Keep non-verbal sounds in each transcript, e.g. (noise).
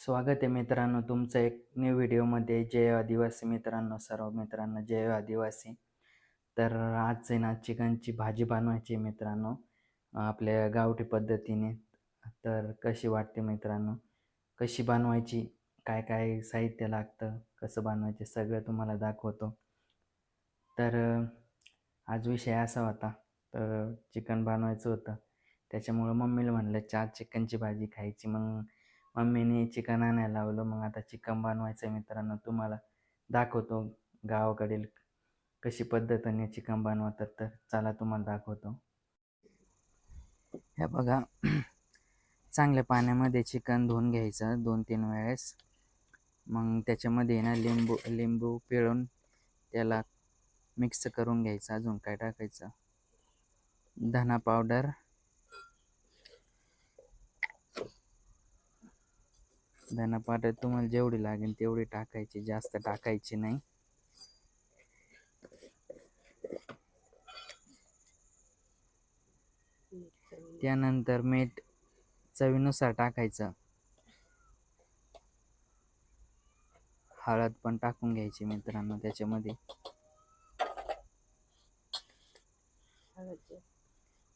स्वागत आहे मित्रांनो तुमचं एक न्यू व्हिडिओमध्ये जय हो आदिवासी मित्रांनो सर्व मित्रांनो जय हो आदिवासी. तर आज आहे ना चिकनची भाजी बनवायची मित्रांनो आपल्या गावठी पद्धतीने. तर कशी वाटते मित्रांनो? कशी बनवायची? काय काय साहित्य लागतं? कसं बनवायचे? सगळं तुम्हाला दाखवतो. तर आज विषय असा होता तर चिकन बनवायचं होतं. त्याच्यामुळं मम्मीला म्हणलं चार चिकनची भाजी खायची. मग मम्मीने चिकन आणायला लावलं. मग आता चिकन बनवायचं आहे मित्रांनो. तुम्हाला दाखवतो गावाकडील कशी पद्धतीने चिकन बनवतात तर चला तुम्हाला दाखवतो. हे बघा (clears throat) चांगल्या पाण्यामध्ये चिकन धुवून घ्यायचं दोन तीन वेळेस. मग त्याच्यामध्ये ना लिंबू लिंबू पिळून त्याला मिक्स करून घ्यायचं. अजून काय टाकायचं? धना पावडर. धना तुम्हाला जेवढी लागेल तेवढी टाकायची जास्त टाकायची नाही. त्यानंतर मीठ चवीनुसार टाकायचं. हळद पण टाकून घ्यायची मित्रांनो त्याच्यामध्ये.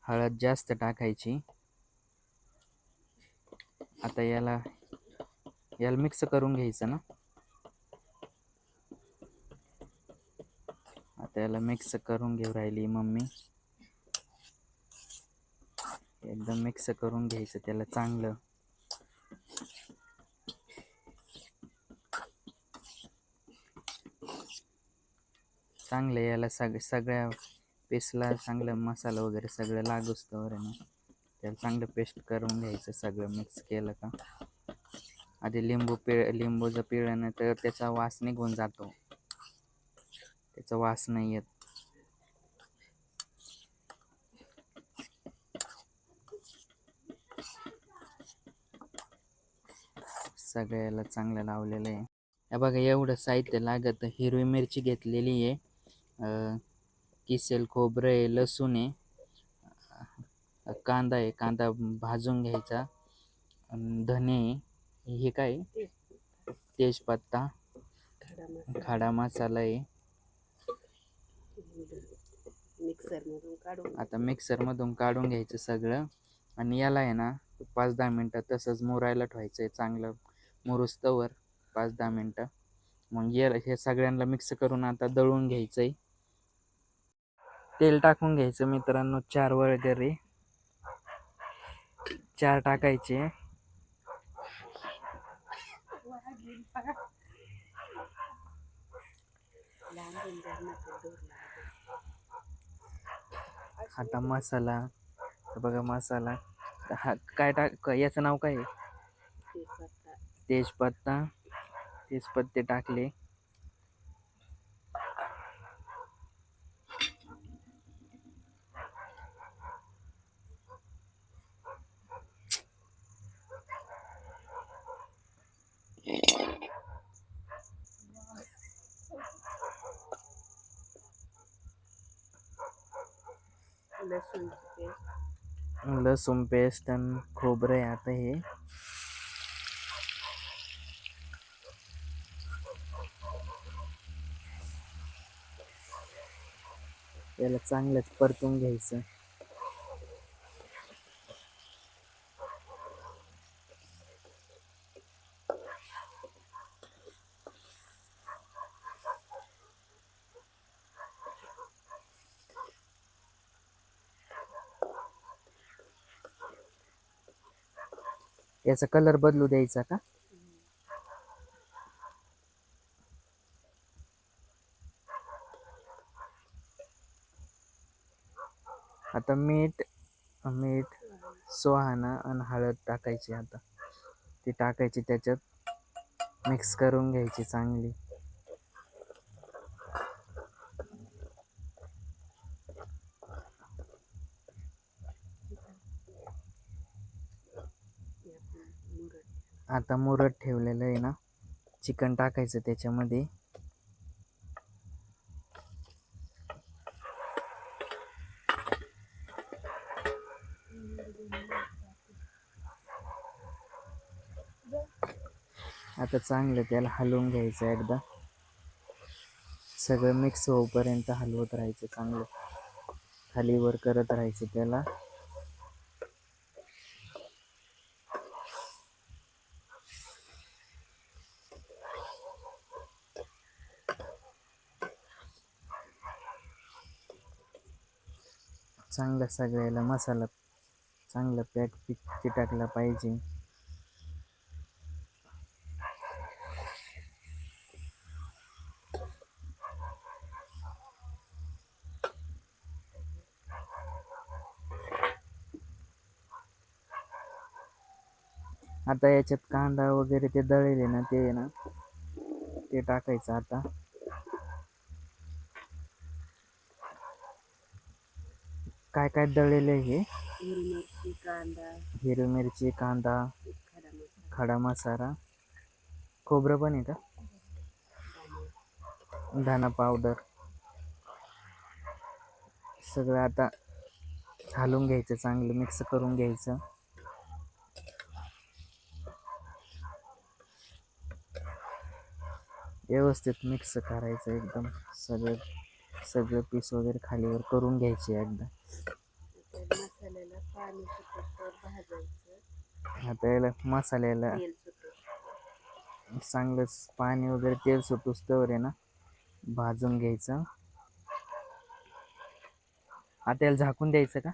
हळद जास्त टाकायची. आता याला याला मिक्स करून घ्यायचं ना. आता याला मिक्स करून घेऊ राहिली मम्मी. एकदम मिक्स करून घ्यायचं त्याला चांगलं. चांगलं याला सग सगळ्या पेस्टला चांगलं मसाला वगैरे सगळं लागूच तर ना. त्याला चांगलं पेस्ट करून घ्यायचं सगळं मिक्स केलं का. आधी लिंबू पिळ लिंबू जर पिळलं तर त्याचा वास निघून जातो. त्याचा वास नाही येत. सगळ्याला चांगलं लावलेलं आहे. हे बघा एवढं साहित्य लागत हिरवी मिरची घेतलेली आहे. किसेल खोबरं आहे लसूण आहे. कांदा आहे कांदा भाजून घ्यायचा. धने आहे. हे काय? तेजपत्ता. खडा मसाला आहे. मिक्सर मधून काढून आता मिक्सरमधून काढून घ्यायचं सगळं. आणि याला आहे ना पाच दहा मिनटं तसंच मुरायला ठेवायचं आहे चांगलं. मुरुस्तवर पाच दहा मिनटं. मग ये हे सगळ्यांना मिक्स करून आता दळून घ्यायचं आहे तेल टाकून घ्यायचं मित्रांनो चार वगैरे चार टाकायचे. आता मसाला बघा मसाला. हा काय टाक याचं नाव काय आहे? तेजपत्ता तेजपत्ता. तेजपत्ते टाकले. पेस्ट लसूण पेस्ट आणि खोबरं आहे आता हे. याला चांगलंच परतून घ्यायचं. याचा कलर बदलू द्यायचा का? आता मीठ मीठ सोहाना आणि हळद टाकायची आता. ती टाकायची त्याच्यात. मिक्स करून घ्यायची चांगली. आता मुरत ठेवलेलं आहे ना. चिकन टाकायचं त्याच्यामध्ये. आता चांगलं त्याला हलवून घ्यायचं एकदा. सगळं मिक्स होऊपर्यंत हलवत राहायचं चांगलं. खाली वर करत राहायचं त्याला. चांगला सगळ्याला मसाला चांगला पॅक पिक टाकला पाहिजे. आता याच्यात कांदा वगैरे ते दळलेले ना ते आहे ना ते टाकायचं आता. काय काय दळलेलं आहे हे? हिरवी मिरची कांदा. हिरवी मिरची कांदा खडा मसाला खडा मसाला. खोबरं पण आहे का? धना पावडर. सगळं आता घालून घ्यायचं चांगलं मिक्स करून घ्यायचं. व्यवस्थित मिक्स करायचं एकदम सगळं. सगळं पीस वगैरे खालीवर करून घ्यायचे एकदा. मसाल्याला पाणी सुटतं भाजायचं. आता याला मसाल्याला तेल सुटतं चांगलं पाणी वगैरे तेल सुटूस तर आहे ना भाजून घ्यायचं. आता याला झाकून द्यायचं का?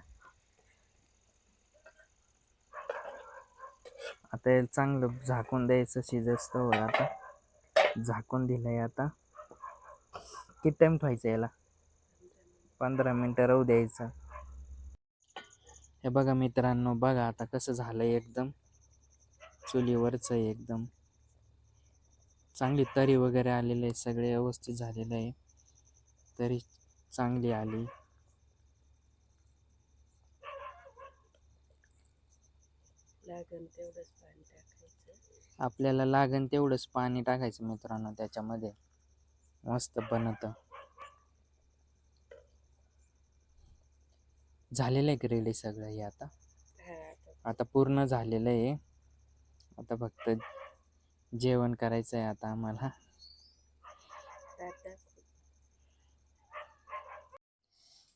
आता याला चांगलं झाकून द्यायचं शिजस्तवर आता. झाकून दिलंय आता. किती टाइम ठेवायचं याला? पंधरा मिनटं राहू द्यायचं. हे बघा मित्रांनो बघा आता कसं झालंय एकदम. चुलीवरच आहे एकदम. चांगली तरी वगैरे आलेली आहे सगळे व्यवस्थित झालेलं आहे. तरी चांगली आली. लागन तेवढंच पाणी टाकायचं. आपल्याला लागेल तेवढंच पाणी टाकायचं मित्रांनो त्याच्यामध्ये. मस्त बनतं. झालेलं आहे का रेडी सगळं हे आता? आता पूर्ण झालेलं आहे. आता फक्त जेवण करायचं आहे आता आम्हाला.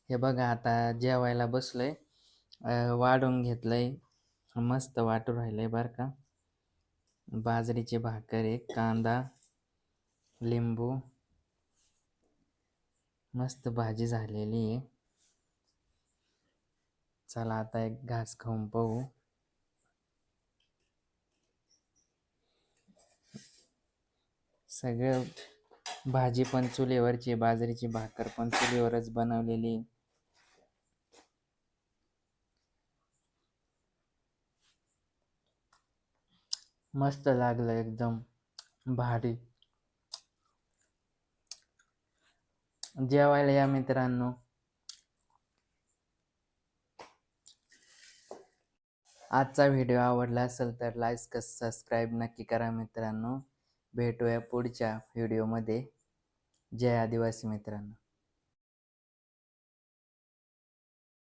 हे बघा आता जेवायला बसलोय. वाढून घेतलंय. मस्त वाटू राहिलंय बरं का. बाजरीची भाकर आहे कांदा लिंबू. मस्त भाजी झालेली आहे. चला आता एक घास खाऊन पाहू. सगळं भाजी पण चुलीवरची बाजरीची भाकर पण चुलीवरच बनवलेली मस्त लागलं एकदम भारी. जेवायला या मित्रांनो. आजचा व्हिडिओ आवडला असेल तर लाईक सबस्क्राईब नक्की करा मित्रांनो. भेटूया पुढच्या व्हिडिओमध्ये. जय आदिवासी मित्रांनो.